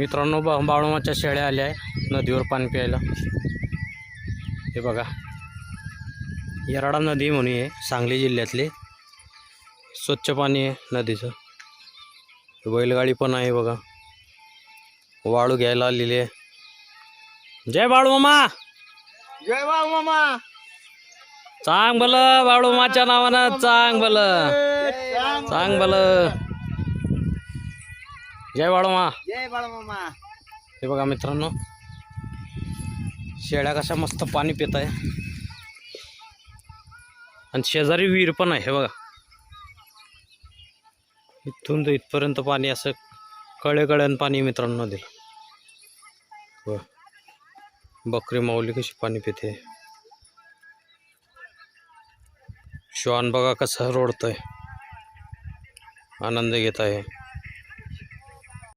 मित्रांनो बा बाळूमाच्या शेळ्या आल्या आहे नदीवर पाणी प्यायला. हे बघा. येराडा नदी म्हणून आहे सांगली जिल्ह्यातली. स्वच्छ पाणी आहे नदीचं. बैलगाडी पण आहे बघा. वाळू घ्यायला आलेली आहे. जय बाळू मामा जय बाळू मामा चांग भलं बाळूमाच्या नावानं चांग भलं. चांग भलं. जय बाळूमा. जय बाळू मामा हे बघा मित्रांनो शेळ्या कशा मस्त पाणी पित आहे. आणि शेजारी विहीर पण आहे हे बघा. इथून तर इथपर्यंत पाणी असं कळे कळ्यान पाणी मित्रांनो दिलं. व बकरी माऊली कशी पाणी पिते. श्वान बघा कसं रोडतोय. आनंद घेत आहे.